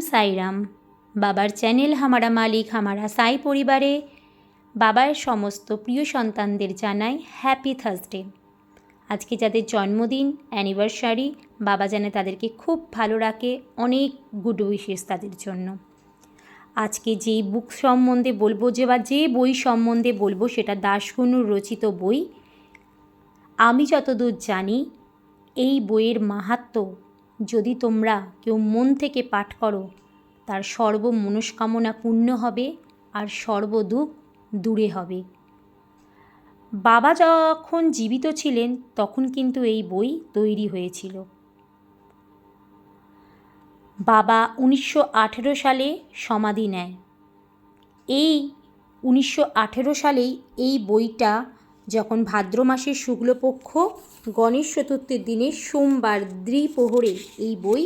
সাইরাম। বাবার চ্যানেল হামারা মালিক, হামারা সাই পরিবারে বাবার সমস্ত প্রিয় সন্তানদের জানাই হ্যাপি থার্সডে। আজকে যাদের জন্মদিন, অ্যানিভার্সারি, বাবা জানে তাদেরকে খুব ভালো রাখে, অনেক গুড উইশেস তাদের জন্য। আজকে যেই বুক সম্বন্ধে বলব, যে বা যে বই সম্বন্ধে বলব, সেটা দাসগুনুর রচিত বই। আমি যতদূর জানি, এই বইয়ের মাহাত্ম্য যদি তোমরা কেউ মন থেকে পাঠ করো, তার সর্ব মনস্কামনা পূর্ণ হবে আর সর্বদুঃখ দূরে হবে। বাবা যখন জীবিত ছিলেন, তখন কিন্তু এই বই তৈরি হয়েছিল। বাবা উনিশশো আঠেরো সালে সমাধি নেয়। এই উনিশশো আঠেরো সালেই এই বইটা যখন ভাদ্র মাসের শুক্লপক্ষ, গণেশ চতুর্থীর দিনে সোমবার দ্বিপ্রহরে এই বই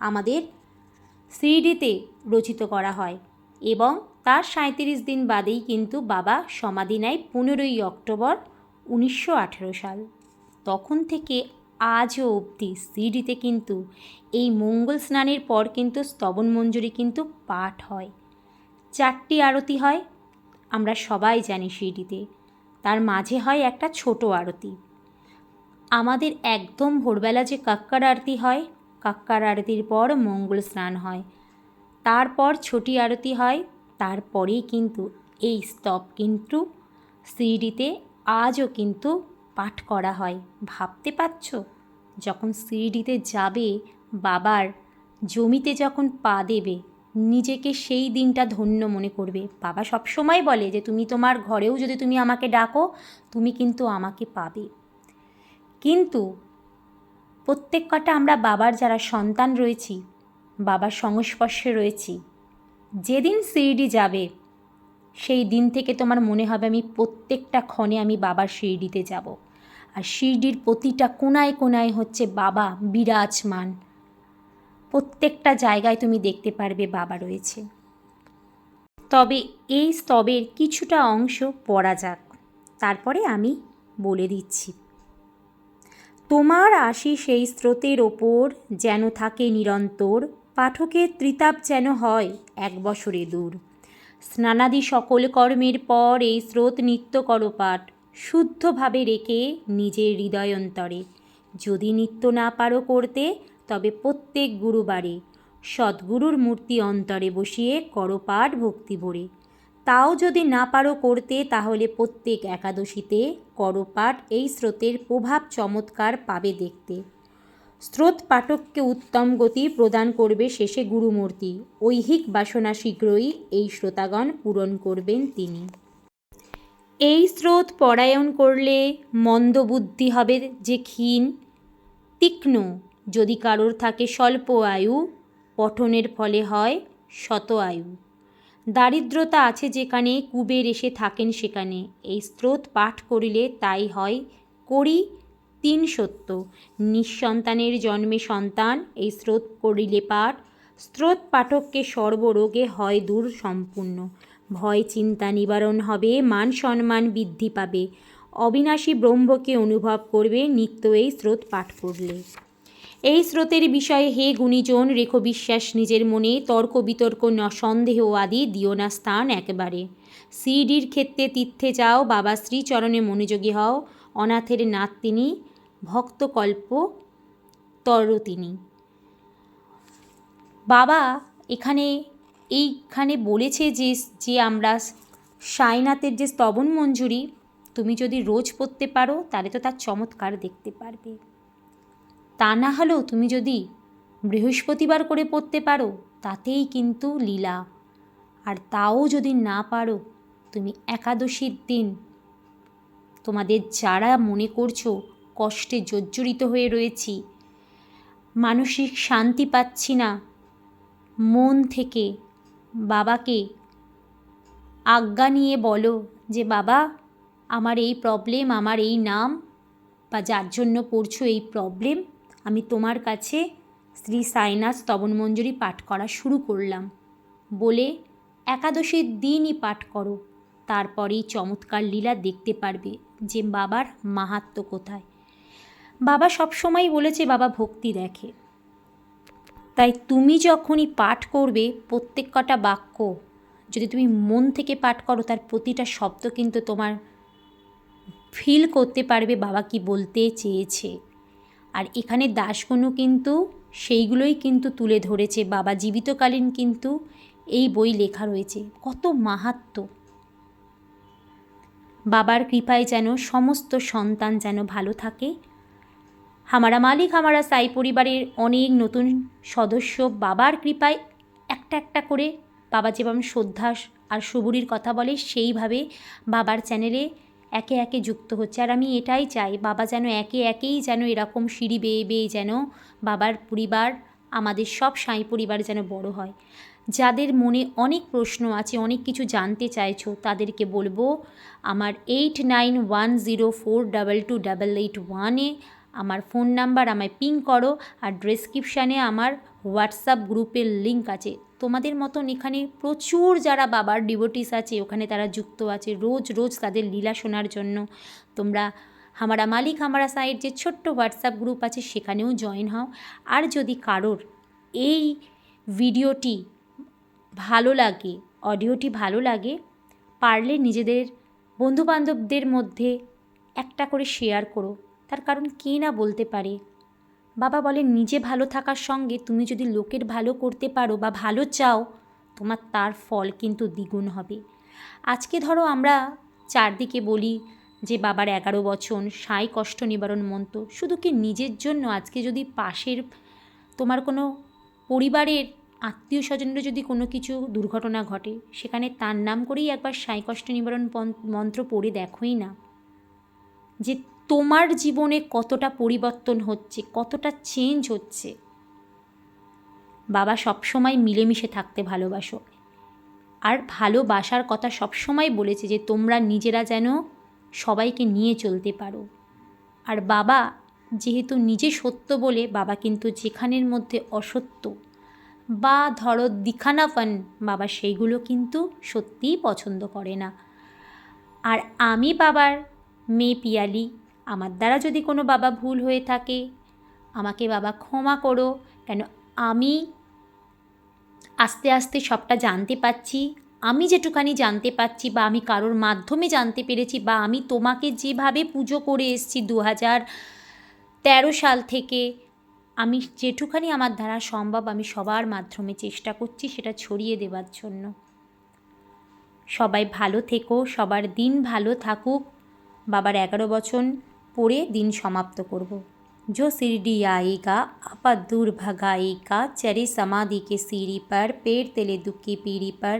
আমাদের সিডিতে রচিত করা হয় এবং তার সাঁত্রিশ দিন বাদেই কিন্তু বাবা সমাধি নেয় পনেরোই অক্টোবর উনিশশো আঠেরো সাল। তখন থেকে আজও অবধি সিডিতে কিন্তু এই মঙ্গল স্নানের পর কিন্তু স্তবন মঞ্জুরি কিন্তু পাঠ হয়। চারটি আরতি হয়, আমরা সবাই জানি সিডিতে। তার মাঝে হয় একটা ছোট আরতি। আমাদের একদম ভোরবেলা যে কাক্কার আরতি হয়, কাক্কার আরতির পর মঙ্গল স্নান হয়। তারপর ছোটি আরতি হয়, তারপরেই কিন্তু এই স্তব কিন্তু সিডিতে আজও কিন্তু পাঠ করা হয়। ভাবতে পারছ? যখন সিডিতে যাবে, বাবার জমিতে যখন পা দেবে নিজেকে সেই দিনটা ধন্য মনে করবে। বাবা সব সময় বলে যে, তুমি তোমার ঘরেও যদি তুমি আমাকে ডাকো, তুমি কিন্তু আমাকে পাবে। কিন্তু প্রত্যেক কটা আমরা বাবার যারা সন্তান রয়েছি, বাবার সংস্পর্শে রয়েছি, যেদিন শিরডি যাবে, সেই দিন থেকে তোমার মনে হবে আমি প্রত্যেকটা ক্ষণে আমি বাবার শিরডিতে যাব। আর শিরডির প্রতিটা কোনায় কোনায় হচ্ছে বাবা বিরাজমান। প্রত্যেকটা জায়গায় তুমি দেখতে পারবে বাবা রয়েছে। তবে এই স্তবের কিছুটা অংশ পড়া যাক, তারপরে আমি বলে দিচ্ছি। তোমার আসি সেই স্রোতের ওপর যেন থাকে নিরন্তর, পাঠকের ত্রিতাপ যেন হয় এক বছরে দূর। স্নানাদি সকল কর্মের পর এই স্রোত নিত্য করো পাঠ, শুদ্ধভাবে রেখে নিজের হৃদয়ন্তরে। যদি নিত্য না পারো করতে তবে প্রত্যেক গুরুবারে সদ্গুরুর মূর্তি অন্তরে বসিয়ে করো পাঠ ভক্তি ভরে। তাও যদি না পারো করতে, তাহলে প্রত্যেক একাদশীতে করো পাঠ এই স্রোতের প্রভাব চমৎকার পাবে দেখতে। স্রোত পাঠককে উত্তম গতি প্রদান করবে শেষে গুরুমূর্তি। ঐহিক বাসনা শীঘ্রই এই শ্রোতাগণ পূরণ করবেন তিনি। এই স্রোত পরায়ণ করলে মন্দবুদ্ধি হবে যে ক্ষীণ, তীক্ষ্ণ যদি কারোর থাকে স্বল্প আয়ু, পঠনের ফলে হয় শত আয়ু। দারিদ্রতা আছে যেখানে, কুবের এসে থাকেন সেখানে। এই স্রোত পাঠ করিলে তাই হয় করি তিন সত্য। নিঃসন্তানের জন্মে সন্তান, এই স্রোত করিলে পাঠ। স্রোত পাঠককে সর্বরোগে হয় দূর সম্পূর্ণ। ভয় চিন্তা নিবারণ হবে, মান সম্মান বৃদ্ধি পাবে। অবিনাশী ব্রহ্মকে অনুভব করবে, নিত্য এই স্রোত পাঠ করলে। এই স্রোতের বিষয়ে হে গুণীজন, রেখো বিশ্বাস নিজের মনে, তর্ক বিতর্ক ন, সন্দেহ আদি দিও না স্থান একেবারে। সিডির ক্ষেত্রে তীর্থে যাও, বাবা শ্রীচরণে মনোযোগী হও, অনাথের নাথ তিনি ভক্তকল্প তর তিনি বাবা এখানে, এইখানে বলেছে যে যে আমরা সাইনাথের যে স্তবন মঞ্জুরি তুমি যদি রোজ পড়তে পারো, তাহলে তো তার চমৎকার দেখতে পারবে। তা না হলেও তুমি যদি বৃহস্পতিবার করে পড়তে পারো, তাতেই কিন্তু লীলা। আর তাও যদি না পারো, তুমি একাদশীর দিন তোমাদের যারা মনে করছ কষ্টে জর্জরিত হয়ে রয়েছি, মানসিক শান্তি পাচ্ছি না, মন থেকে বাবাকে আজ্ঞা নিয়ে বলো যে, বাবা, আমার এই প্রবলেম আমার এই নাম, বা যার জন্য পড়ছো এই প্রবলেম আমি তোমার কাছে শ্রী সাইনাথ স্তবন মঞ্জুরি পাঠ করা শুরু করলাম। বলে একাদশীর দিনই পাঠ করো, তারপরেই চমৎকার লীলা দেখতে পারবে যে বাবার মাহাত্ম কোথায়। বাবা সবসময় বলেছে, বাবা, ভক্তি দেখে। তাই তুমি যখনই পাঠ করবে, প্রত্যেক কটা বাক্য যদি তুমি মন থেকে পাঠ করো, তার প্রতিটা শব্দ কিন্তু তোমার ফিল করতে পারবে বাবা কি বলতে চেয়েছে। আর এখানে দাসগুনু কিন্তু, সেইগুলোই কিন্তু তুলে ধরেছে, বাবা জীবিতকালীন কিন্তু এই বই লেখা রয়েছে। কত মাহাত্ম। বাবার কৃপায় যেন সমস্ত সন্তান যেন ভালো থাকে। হামারা মালিক, হামারা সাই পরিবারের অনেক নতুন সদস্য, বাবার কৃপায় একটা একটা করে বাবা যেভাবে শ্রদ্ধা আর সবুরির কথা বলে, সেইভাবে বাবার চ্যানেলে একে একে যুক্ত হচ্ছে। আর আমি এটাই চাই, বাবা যেন একে একেই যেন এরকম সিঁড়ি বেয়ে বেয়ে যেন বাবার পরিবার, আমাদের সব সাঁই পরিবার যেন বড় হয়। যাদের মনে অনেক প্রশ্ন আছে, অনেক কিছু জানতে চাইছো, তাদেরকে বলব, আমার eight nine one zero four double two double eight ওয়ানে আমার ফোন নাম্বার আমায় পিং করো, আর ডেসক্রিপশানে আমার হোয়াটসঅ্যাপ গ্রুপের লিঙ্ক আছে। তোমাদের মতন এখানে প্রচুর যারা বাবার ডিভোটিস আছে, ওখানে তারা যুক্ত আছে। রোজ রোজ তাদের লীলা শোনার জন্য। তোমরা হামারা মালিক, হামারা সাইড যে ছোট্ট হোয়াটসঅ্যাপ গ্রুপ আছে, সেখানেও জয়েন হও। আর যদি কারোর এই ভিডিওটি ভালো লাগে, অডিওটি ভালো লাগে, পারলে নিজেদের বন্ধুবান্ধবদের মধ্যে একটা করে শেয়ার করো। তার কারণ কে না বলতে পারে। বাবা বলে নিজে ভালো থাকার সঙ্গে তুমি যদি লোকের ভালো করতে পারো বা ভালো চাও, তোমার তার ফল কিন্তু দ্বিগুণ হবে। আজকে ধরো আমরা চারদিকে বলি যে বাবার এগারো বছর সাই কষ্ট নিবারণ মন্ত্র। শুধু কি নিজের জন্য? আজকে যদি পাশের তোমার কোনো পরিবারের আত্মীয় স্বজনের যদি কোনো কিছু দুর্ঘটনা ঘটে, সেখানে তার নাম করেই একবার সাই কষ্ট নিবারণ মন্ত্র পড়ে দেখোই না। যে তোমার জীবনে কতটা পরিবর্তন হচ্ছে, কতটা চেঞ্জ হচ্ছে? বাবা সবসময় মিলেমিশে থাকতে ভালোবাসো। আর ভালোবাসার কথা সবসময় বলেছে যে, তোমরা নিজেরা যেন সবাইকে নিয়ে চলতে পারো। আর বাবা যেহেতু নিজে সত্য বলে, বাবা কিন্তু যেখানের মধ্যে অসত্য বা ধরো দিখানাফান বাবা সেইগুলো কিন্তু সত্যিই পছন্দ করে না। আর আমি বাবার মেয়ে পিয়ালি আমার দ্বারা যদি কোনো বাবা ভুল হয়ে থাকে, আমাকে বাবা ক্ষমা করো। কেন আমি আস্তে আস্তে সবটা জানতে পাচ্ছি আমি যেটুখানি জানতে পাচ্ছি বা আমি কারোর মাধ্যমে জানতে পেরেছি বা আমি তোমাকে যেভাবে পুজো করে এসেছি দু হাজার তেরো সাল থেকে, আমি যেটুখানি আমার দ্বারা সম্ভব আমি সবার মাধ্যমে চেষ্টা করছি সেটা ছড়িয়ে দেওয়ার জন্য। সবাই ভালো থেকো, সবার দিন ভালো থাকুক। বাবার এগারো বছর পড়ে দিন সমাপ্ত করব जो शिरडी आएगा आपद दूर भगाएगा चरे समाधि के सीढ़ी पर पेड़ तेले दुख की पीढ़ी पर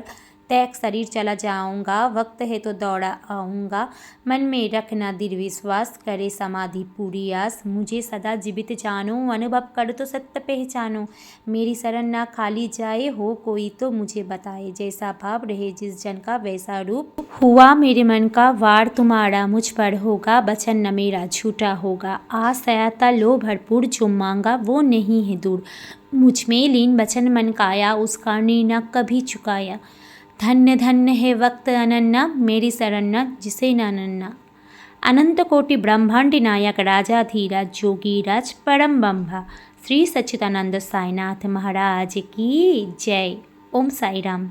तैक शरीर चला जाऊँगा, वक्त है तो दौड़ा आऊँगा। मन में रखना दृढ़ विश्वास करे समाधि पूरी आस। मुझे सदा जीवित जानो, अनुभव कर तो सत्य पहचानो। मेरी शरण ना खाली जाए, हो कोई तो मुझे बताए। जैसा भाव रहे जिस जन का, वैसा रूप। हुआ मेरे मन का वार, तुम्हारा मुझ पर होगा। बचन न मेरा झूठा होगा। आस आयाता लो, भरपूर, जो मांगा, वो नहीं है दूर। मुझमें लीन बचन मन काया उसका निर्णय कभी चुकाया। धन्य धन्य है वक्त अनन्ना मेरी शरण्ना जिसे नानन्ना अनंत कोटि ब्रह्मांड नायक राजा धीराज जोगी राज परम बम्भा श्री सच्चिदानंद साईनाथ महाराज की जय ओम साई राम